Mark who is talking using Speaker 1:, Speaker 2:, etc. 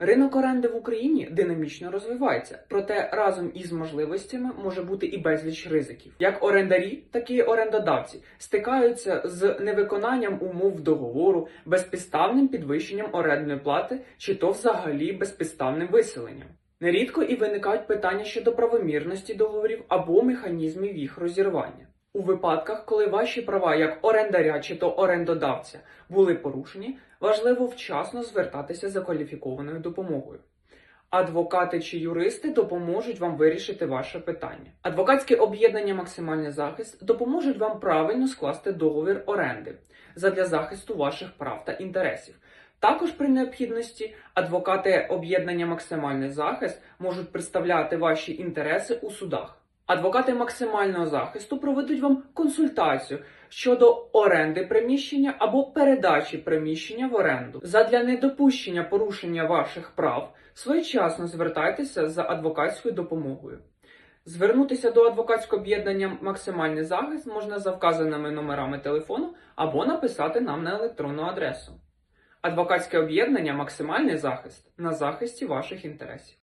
Speaker 1: Ринок оренди в Україні динамічно розвивається, проте разом із можливостями може бути і безліч ризиків. Як орендарі, так і орендодавці стикаються з невиконанням умов договору, безпідставним підвищенням орендної плати чи то взагалі безпідставним виселенням. Нерідко і виникають питання щодо правомірності договорів або механізмів їх розірвання. У випадках, коли ваші права як орендаря чи то орендодавця були порушені, важливо вчасно звертатися за кваліфікованою допомогою. Адвокати чи юристи допоможуть вам вирішити ваше питання. Адвокатське об'єднання Максимальний захист допоможуть вам правильно скласти договір оренди задля захисту ваших прав та інтересів. Також при необхідності адвокати об'єднання Максимальний захист можуть представляти ваші інтереси у судах. Адвокати максимального захисту проведуть вам консультацію щодо оренди приміщення або передачі приміщення в оренду. Задля недопущення порушення ваших прав своєчасно звертайтеся за адвокатською допомогою. Звернутися до адвокатського об'єднання Максимальний захист можна за вказаними номерами телефону або написати нам на електронну адресу. Адвокатське об'єднання Максимальний захист на захисті ваших інтересів.